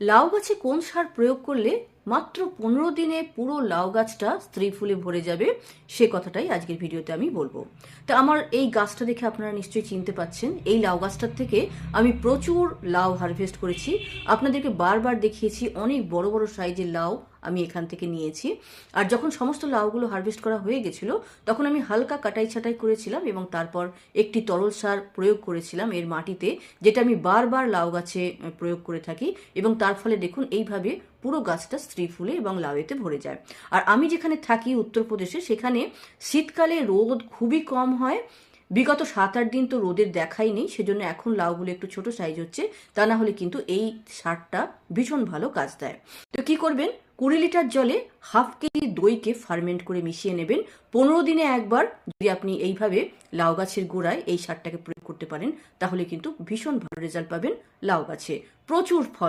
লাউ গাছে কোন সার প্রয়োগ করলে মাত্র পনেরো দিনে পুরো লাউ গাছটা স্ত্রী ফুলে ভরে যাবে? সে কথাটাই আজকের ভিডিওতে আমি বলব। তা আমার এই গাছটা দেখে আপনারা নিশ্চয়ই চিনতে পাচ্ছেন। এই লাউ গাছটার থেকে আমি প্রচুর লাউ হারভেস্ট করেছি। আপনাদেরকে বারবার দেখিয়েছি, অনেক বড় বড় সাইজের লাউ আমি এখান থেকে নিয়েছি। আর যখন সমস্ত লাউগুলো হারভেস্ট করা হয়ে গেছিল, তখন আমি হালকা কাটাই ছাটাই করেছিলাম এবং তারপর একটি তরল সার প্রয়োগ করেছিলাম এর মাটিতে, যেটা আমি বারবার লাউ গাছে প্রয়োগ করে থাকি এবং তার ফলে দেখুন এইভাবে পুরো গাছটা স্ত্রী ফুলে এবং লাউয়েতে ভরে যায়। আর আমি যেখানে থাকি উত্তরপ্রদেশে, সেখানে শীতকালে রোদ খুবই কম হয় বিগত সাত আট দিন তো রোদের দেখাই নেই, সেজন্য এখন লাউগুলো একটু ছোট সাইজ হচ্ছে, তা না হলে কিন্তু এই সারটা ভীষণ ভালো কাজ দেয়। তো কি করবেন? কুড়ি লিটার জলে হাফ কেজি দইকে ফার্মেন্ট করে মিশিয়ে নেবেন। পনেরো দিনে একবার যদি আপনি এইভাবে লাউ গাছের গোড়ায় এই সারটাকে প্রয়োগ করতে পারেন, তাহলে কিন্তু ভীষণ ভালো রেজাল্ট পাবেন লাউ গাছে। প্রচুর ফল